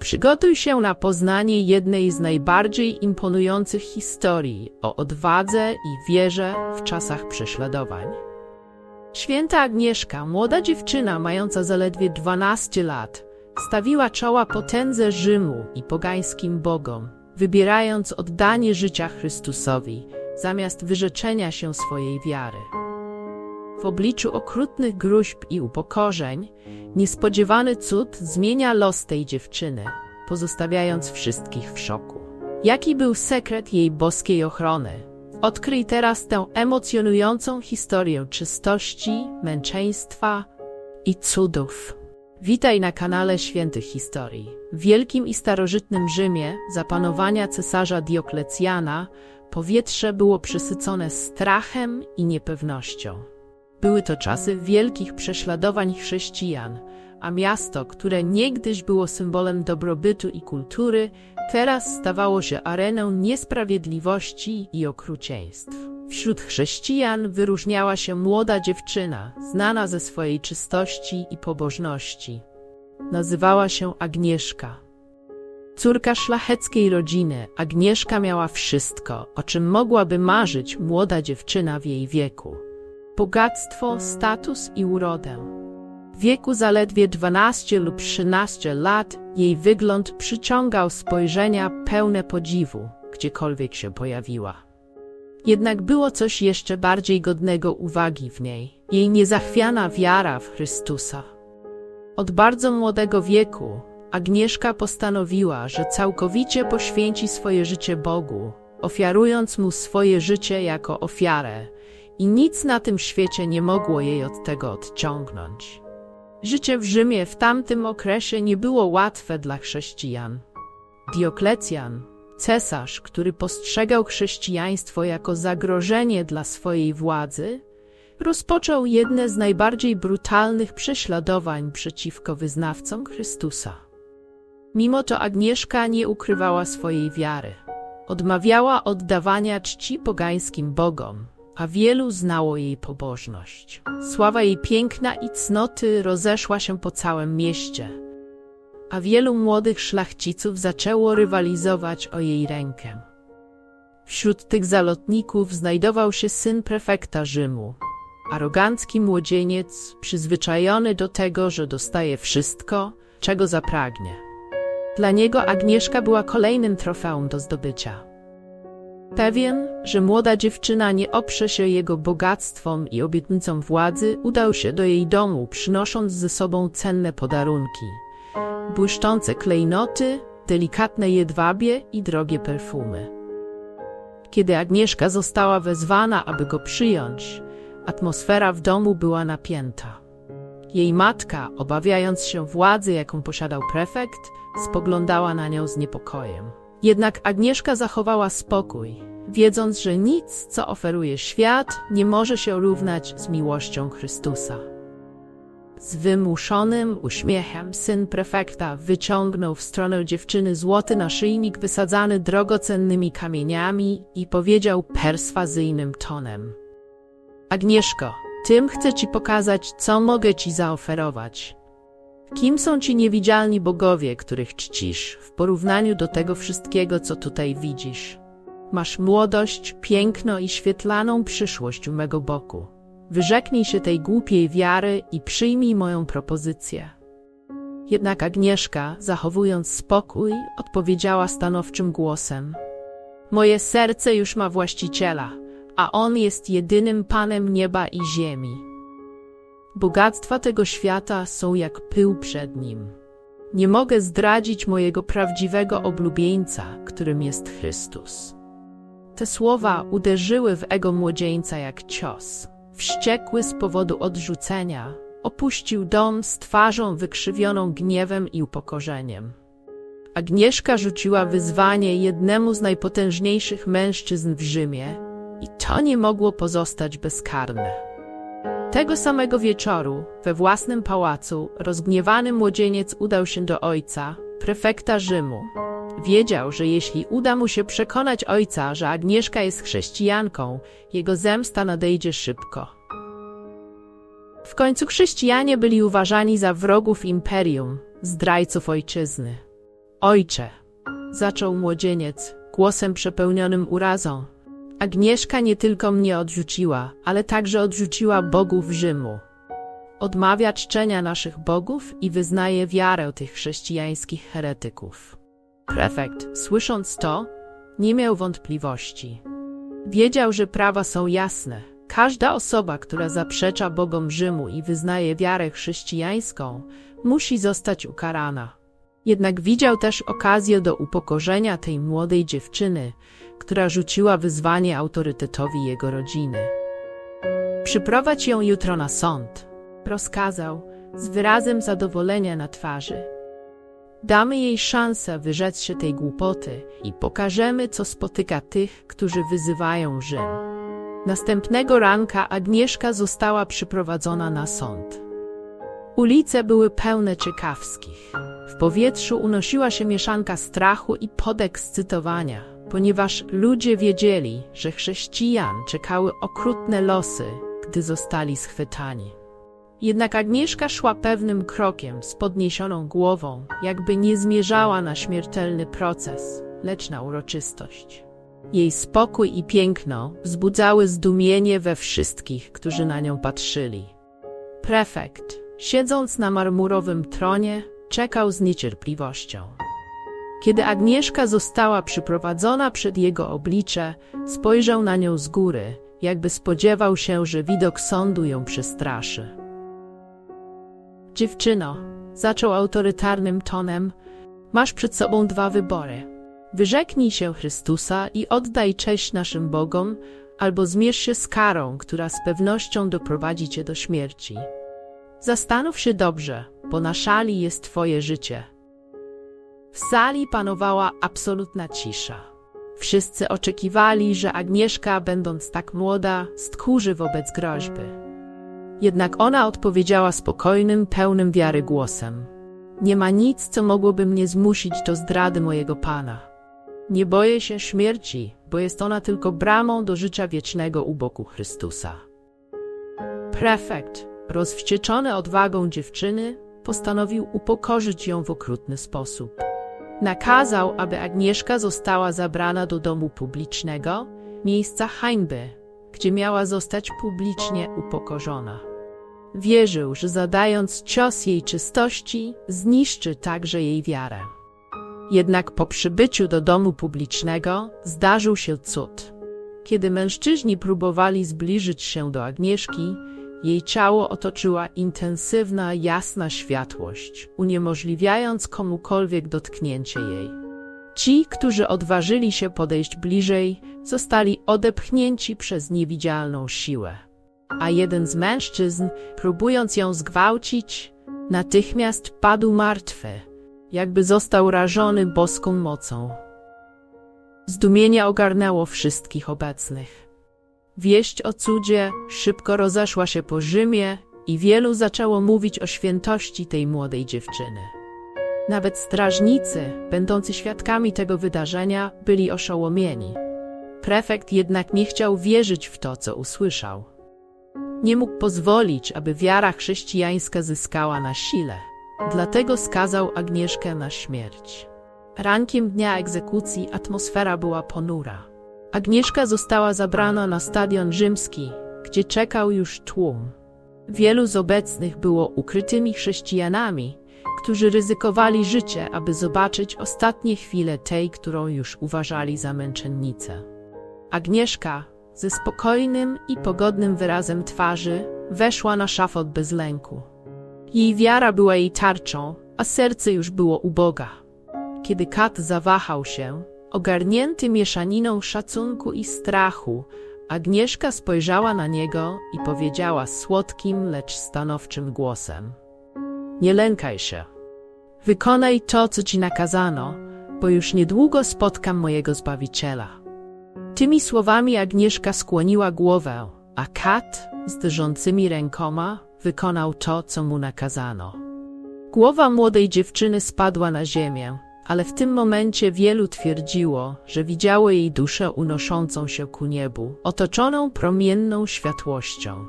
Przygotuj się na poznanie jednej z najbardziej imponujących historii o odwadze i wierze w czasach prześladowań. Święta Agnieszka, młoda dziewczyna mająca zaledwie 12 lat, stawiła czoła potędze Rzymu i pogańskim bogom, wybierając oddanie życia Chrystusowi zamiast wyrzeczenia się swojej wiary. W obliczu okrutnych gruźb i upokorzeń, niespodziewany cud zmienia los tej dziewczyny, pozostawiając wszystkich w szoku. Jaki był sekret jej boskiej ochrony? Odkryj teraz tę emocjonującą historię czystości, męczeństwa i cudów. Witaj na kanale Świętych Historii. W wielkim i starożytnym Rzymie, za panowania cesarza Dioklecjana, powietrze było przesycone strachem i niepewnością. Były to czasy wielkich prześladowań chrześcijan, a miasto, które niegdyś było symbolem dobrobytu i kultury, teraz stawało się areną niesprawiedliwości i okrucieństw. Wśród chrześcijan wyróżniała się młoda dziewczyna, znana ze swojej czystości i pobożności. Nazywała się Agnieszka. Córka szlacheckiej rodziny, Agnieszka miała wszystko, o czym mogłaby marzyć młoda dziewczyna w jej wieku. Bogactwo, status i urodę. W wieku zaledwie 12 lub 13 lat jej wygląd przyciągał spojrzenia pełne podziwu, gdziekolwiek się pojawiła. Jednak było coś jeszcze bardziej godnego uwagi w niej, jej niezachwiana wiara w Chrystusa. Od bardzo młodego wieku Agnieszka postanowiła, że całkowicie poświęci swoje życie Bogu, ofiarując mu swoje życie jako ofiarę, i nic na tym świecie nie mogło jej od tego odciągnąć. Życie w Rzymie w tamtym okresie nie było łatwe dla chrześcijan. Dioklecjan, cesarz, który postrzegał chrześcijaństwo jako zagrożenie dla swojej władzy, rozpoczął jedne z najbardziej brutalnych prześladowań przeciwko wyznawcom Chrystusa. Mimo to Agnieszka nie ukrywała swojej wiary. Odmawiała oddawania czci pogańskim bogom, a wielu znało jej pobożność. Sława jej piękna i cnoty rozeszła się po całym mieście, a wielu młodych szlachciców zaczęło rywalizować o jej rękę. Wśród tych zalotników znajdował się syn prefekta Rzymu, arogancki młodzieniec, przyzwyczajony do tego, że dostaje wszystko, czego zapragnie. Dla niego Agnieszka była kolejnym trofeum do zdobycia. Pewien, że młoda dziewczyna nie oprze się jego bogactwom i obietnicom władzy, udał się do jej domu, przynosząc ze sobą cenne podarunki. Błyszczące klejnoty, delikatne jedwabie i drogie perfumy. Kiedy Agnieszka została wezwana, aby go przyjąć, atmosfera w domu była napięta. Jej matka, obawiając się władzy, jaką posiadał prefekt, spoglądała na nią z niepokojem. Jednak Agnieszka zachowała spokój, wiedząc, że nic, co oferuje świat, nie może się równać z miłością Chrystusa. Z wymuszonym uśmiechem syn prefekta wyciągnął w stronę dziewczyny złoty naszyjnik wysadzany drogocennymi kamieniami i powiedział perswazyjnym tonem: Agnieszko, tym chcę ci pokazać, co mogę ci zaoferować. Kim są ci niewidzialni bogowie, których czcisz, w porównaniu do tego wszystkiego, co tutaj widzisz? Masz młodość, piękno i świetlaną przyszłość u mego boku. Wyrzeknij się tej głupiej wiary i przyjmij moją propozycję. Jednak Agnieszka, zachowując spokój, odpowiedziała stanowczym głosem: Moje serce już ma właściciela, a on jest jedynym panem nieba i ziemi. Bogactwa tego świata są jak pył przed nim. Nie mogę zdradzić mojego prawdziwego oblubieńca, którym jest Chrystus. Te słowa uderzyły w ego młodzieńca jak cios. Wściekły z powodu odrzucenia, opuścił dom z twarzą wykrzywioną gniewem i upokorzeniem. Agnieszka rzuciła wyzwanie jednemu z najpotężniejszych mężczyzn w Rzymie i to nie mogło pozostać bezkarne. Tego samego wieczoru, we własnym pałacu, rozgniewany młodzieniec udał się do ojca, prefekta Rzymu. Wiedział, że jeśli uda mu się przekonać ojca, że Agnieszka jest chrześcijanką, jego zemsta nadejdzie szybko. W końcu chrześcijanie byli uważani za wrogów imperium, zdrajców ojczyzny. Ojcze, zaczął młodzieniec, głosem przepełnionym urazą. Agnieszka nie tylko mnie odrzuciła, ale także odrzuciła bogów Rzymu. Odmawia czczenia naszych bogów i wyznaje wiarę tych chrześcijańskich heretyków. Prefekt, słysząc to, nie miał wątpliwości. Wiedział, że prawa są jasne. Każda osoba, która zaprzecza bogom Rzymu i wyznaje wiarę chrześcijańską, musi zostać ukarana. Jednak widział też okazję do upokorzenia tej młodej dziewczyny, która rzuciła wyzwanie autorytetowi jego rodziny. Przyprowadź ją jutro na sąd, rozkazał z wyrazem zadowolenia na twarzy. Damy jej szansę wyrzec się tej głupoty i pokażemy, co spotyka tych, którzy wyzywają Rzym. Następnego ranka Agnieszka została przyprowadzona na sąd. Ulice były pełne ciekawskich. W powietrzu unosiła się mieszanka strachu i podekscytowania, ponieważ ludzie wiedzieli, że chrześcijan czekały okrutne losy, gdy zostali schwytani. Jednak Agnieszka szła pewnym krokiem z podniesioną głową, jakby nie zmierzała na śmiertelny proces, lecz na uroczystość. Jej spokój i piękno wzbudzały zdumienie we wszystkich, którzy na nią patrzyli. Prefekt, siedząc na marmurowym tronie, czekał z niecierpliwością. Kiedy Agnieszka została przyprowadzona przed jego oblicze, spojrzał na nią z góry, jakby spodziewał się, że widok sądu ją przestraszy. Dziewczyno, zaczął autorytarnym tonem, masz przed sobą dwa wybory. Wyrzeknij się Chrystusa i oddaj cześć naszym Bogom, albo zmierz się z karą, która z pewnością doprowadzi cię do śmierci. Zastanów się dobrze, bo na szali jest twoje życie. W sali panowała absolutna cisza. Wszyscy oczekiwali, że Agnieszka, będąc tak młoda, stchórzy wobec groźby. Jednak ona odpowiedziała spokojnym, pełnym wiary głosem. Nie ma nic, co mogłoby mnie zmusić do zdrady mojego Pana. Nie boję się śmierci, bo jest ona tylko bramą do życia wiecznego u boku Chrystusa. Prefekt, rozwścieczony odwagą dziewczyny, postanowił upokorzyć ją w okrutny sposób. Nakazał, aby Agnieszka została zabrana do domu publicznego, miejsca hańby, gdzie miała zostać publicznie upokorzona. Wierzył, że zadając cios jej czystości, zniszczy także jej wiarę. Jednak po przybyciu do domu publicznego zdarzył się cud. Kiedy mężczyźni próbowali zbliżyć się do Agnieszki, jej ciało otoczyła intensywna, jasna światłość, uniemożliwiając komukolwiek dotknięcie jej. Ci, którzy odważyli się podejść bliżej, zostali odepchnięci przez niewidzialną siłę. A jeden z mężczyzn, próbując ją zgwałcić, natychmiast padł martwy, jakby został rażony boską mocą. Zdumienie ogarnęło wszystkich obecnych. Wieść o cudzie szybko rozeszła się po Rzymie i wielu zaczęło mówić o świętości tej młodej dziewczyny. Nawet strażnicy, będący świadkami tego wydarzenia, byli oszołomieni. Prefekt jednak nie chciał wierzyć w to, co usłyszał. Nie mógł pozwolić, aby wiara chrześcijańska zyskała na sile, dlatego skazał Agnieszkę na śmierć. Rankiem dnia egzekucji atmosfera była ponura. Agnieszka została zabrana na stadion rzymski, gdzie czekał już tłum. Wielu z obecnych było ukrytymi chrześcijanami, którzy ryzykowali życie, aby zobaczyć ostatnie chwile tej, którą już uważali za męczennicę. Agnieszka, ze spokojnym i pogodnym wyrazem twarzy, weszła na szafot bez lęku. Jej wiara była jej tarczą, a serce już było uboga. Kiedy kat zawahał się, Ogarnięty mieszaniną szacunku i strachu, Agnieszka spojrzała na niego i powiedziała słodkim, lecz stanowczym głosem: Nie lękaj się. Wykonaj to, co ci nakazano, bo już niedługo spotkam mojego zbawiciela. Tymi słowami Agnieszka skłoniła głowę, a kat z drżącymi rękoma wykonał to, co mu nakazano. Głowa młodej dziewczyny spadła na ziemię, ale w tym momencie wielu twierdziło, że widziało jej duszę unoszącą się ku niebu, otoczoną promienną światłością.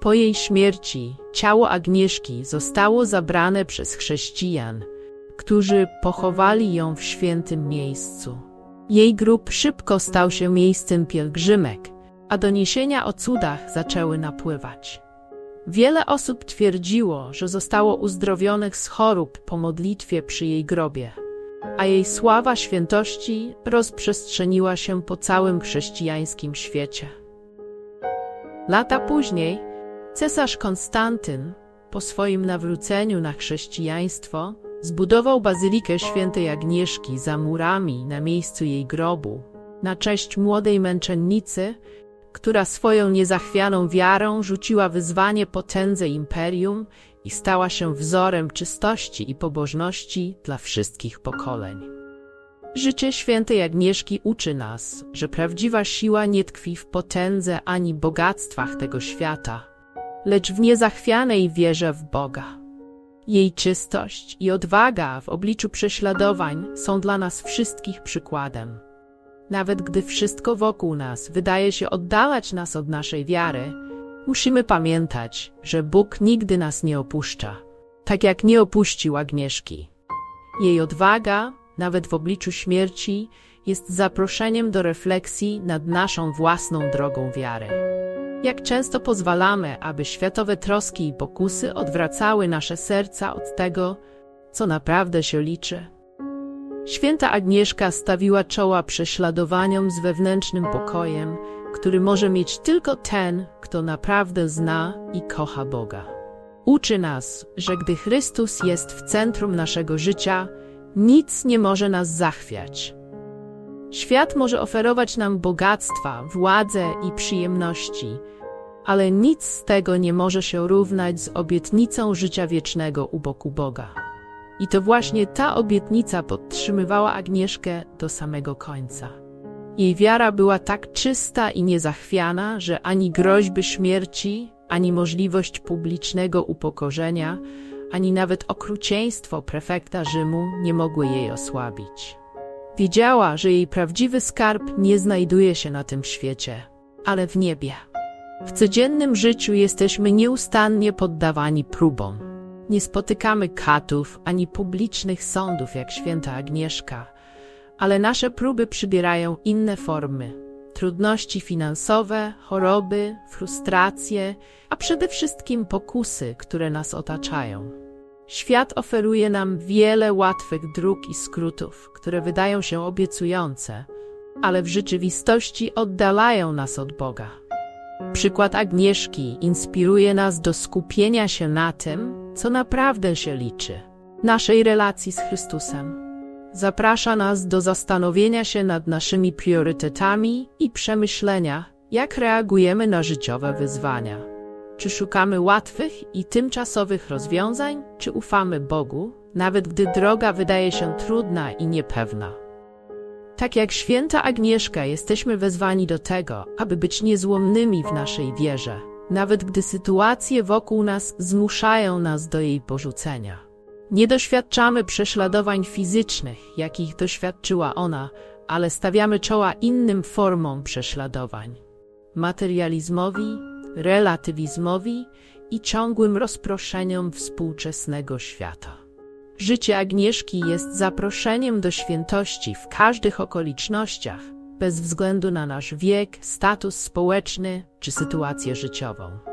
Po jej śmierci ciało Agnieszki zostało zabrane przez chrześcijan, którzy pochowali ją w świętym miejscu. Jej grób szybko stał się miejscem pielgrzymek, a doniesienia o cudach zaczęły napływać. Wiele osób twierdziło, że zostało uzdrowionych z chorób po modlitwie przy jej grobie, a jej sława świętości rozprzestrzeniła się po całym chrześcijańskim świecie. Lata później cesarz Konstantyn, po swoim nawróceniu na chrześcijaństwo, zbudował bazylikę świętej Agnieszki za murami na miejscu jej grobu, na cześć młodej męczennicy, która swoją niezachwianą wiarą rzuciła wyzwanie potędze imperium i stała się wzorem czystości i pobożności dla wszystkich pokoleń. Życie świętej Agnieszki uczy nas, że prawdziwa siła nie tkwi w potędze ani bogactwach tego świata, lecz w niezachwianej wierze w Boga. Jej czystość i odwaga w obliczu prześladowań są dla nas wszystkich przykładem. Nawet gdy wszystko wokół nas wydaje się oddalać nas od naszej wiary, musimy pamiętać, że Bóg nigdy nas nie opuszcza, tak jak nie opuścił Agnieszki. Jej odwaga, nawet w obliczu śmierci, jest zaproszeniem do refleksji nad naszą własną drogą wiary. Jak często pozwalamy, aby światowe troski i pokusy odwracały nasze serca od tego, co naprawdę się liczy? Święta Agnieszka stawiła czoła prześladowaniom z wewnętrznym pokojem, który może mieć tylko ten, kto naprawdę zna i kocha Boga. Uczy nas, że gdy Chrystus jest w centrum naszego życia, nic nie może nas zachwiać. Świat może oferować nam bogactwa, władzę i przyjemności, ale nic z tego nie może się równać z obietnicą życia wiecznego u boku Boga. I to właśnie ta obietnica podtrzymywała Agnieszkę do samego końca. Jej wiara była tak czysta i niezachwiana, że ani groźby śmierci, ani możliwość publicznego upokorzenia, ani nawet okrucieństwo prefekta Rzymu nie mogły jej osłabić. Wiedziała, że jej prawdziwy skarb nie znajduje się na tym świecie, ale w niebie. W codziennym życiu jesteśmy nieustannie poddawani próbom. Nie spotykamy katów ani publicznych sądów jak święta Agnieszka, ale nasze próby przybierają inne formy. Trudności finansowe, choroby, frustracje, a przede wszystkim pokusy, które nas otaczają. Świat oferuje nam wiele łatwych dróg i skrótów, które wydają się obiecujące, ale w rzeczywistości oddalają nas od Boga. Przykład Agnieszki inspiruje nas do skupienia się na tym, co naprawdę się liczy naszej relacji z Chrystusem. Zaprasza nas do zastanowienia się nad naszymi priorytetami i przemyślenia, jak reagujemy na życiowe wyzwania. Czy szukamy łatwych i tymczasowych rozwiązań, czy ufamy Bogu, nawet gdy droga wydaje się trudna i niepewna. Tak jak święta Agnieszka, jesteśmy wezwani do tego, aby być niezłomnymi w naszej wierze, nawet gdy sytuacje wokół nas zmuszają nas do jej porzucenia. Nie doświadczamy prześladowań fizycznych, jakich doświadczyła ona, ale stawiamy czoła innym formom prześladowań materializmowi, relatywizmowi i ciągłym rozproszeniom współczesnego świata. Życie Agnieszki jest zaproszeniem do świętości w każdych okolicznościach, bez względu na nasz wiek, status społeczny czy sytuację życiową.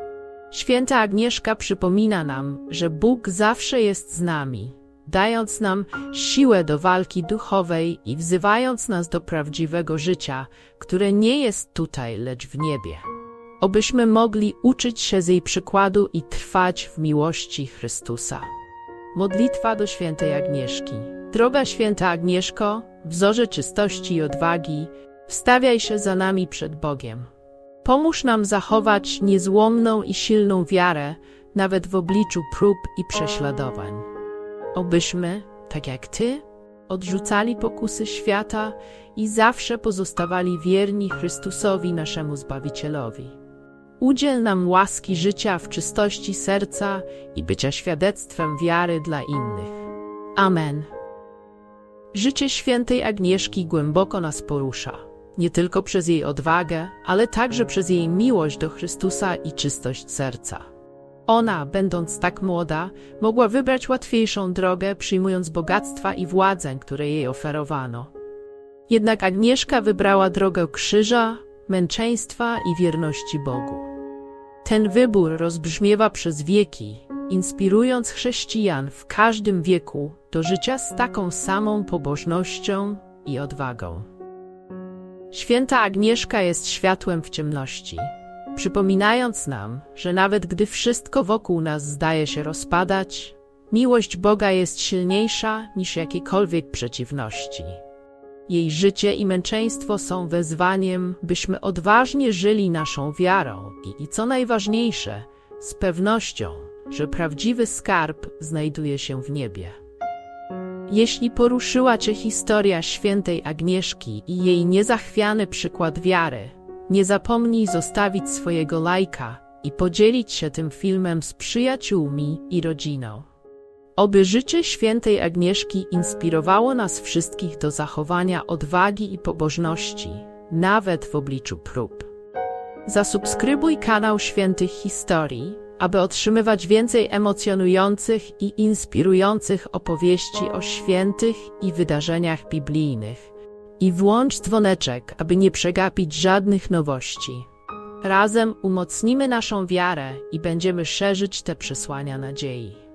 Święta Agnieszka przypomina nam, że Bóg zawsze jest z nami, dając nam siłę do walki duchowej i wzywając nas do prawdziwego życia, które nie jest tutaj, lecz w niebie. Obyśmy mogli uczyć się z jej przykładu i trwać w miłości Chrystusa. Modlitwa do świętej Agnieszki. Droga święta Agnieszko, wzorze czystości i odwagi, wstawiaj się za nami przed Bogiem. Pomóż nam zachować niezłomną i silną wiarę, nawet w obliczu prób i prześladowań. Obyśmy, tak jak Ty, odrzucali pokusy świata i zawsze pozostawali wierni Chrystusowi, naszemu Zbawicielowi. Udziel nam łaski życia w czystości serca i bycia świadectwem wiary dla innych. Amen. Życie świętej Agnieszki głęboko nas porusza, nie tylko przez jej odwagę, ale także przez jej miłość do Chrystusa i czystość serca. Ona, będąc tak młoda, mogła wybrać łatwiejszą drogę, przyjmując bogactwa i władzę, które jej oferowano. Jednak Agnieszka wybrała drogę krzyża, męczeństwa i wierności Bogu. Ten wybór rozbrzmiewa przez wieki, inspirując chrześcijan w każdym wieku do życia z taką samą pobożnością i odwagą. Święta Agnieszka jest światłem w ciemności, przypominając nam, że nawet gdy wszystko wokół nas zdaje się rozpadać, miłość Boga jest silniejsza niż jakiekolwiek przeciwności. Jej życie i męczeństwo są wezwaniem, byśmy odważnie żyli naszą wiarą i, i co najważniejsze, z pewnością, że prawdziwy skarb znajduje się w niebie. Jeśli poruszyła Cię historia świętej Agnieszki i jej niezachwiany przykład wiary, nie zapomnij zostawić swojego lajka i podzielić się tym filmem z przyjaciółmi i rodziną. Oby życie świętej Agnieszki inspirowało nas wszystkich do zachowania odwagi i pobożności, nawet w obliczu prób. Zasubskrybuj kanał Świętych Historii, aby otrzymywać więcej emocjonujących i inspirujących opowieści o świętych i wydarzeniach biblijnych. I włącz dzwoneczek, aby nie przegapić żadnych nowości. Razem umocnimy naszą wiarę i będziemy szerzyć te przesłania nadziei.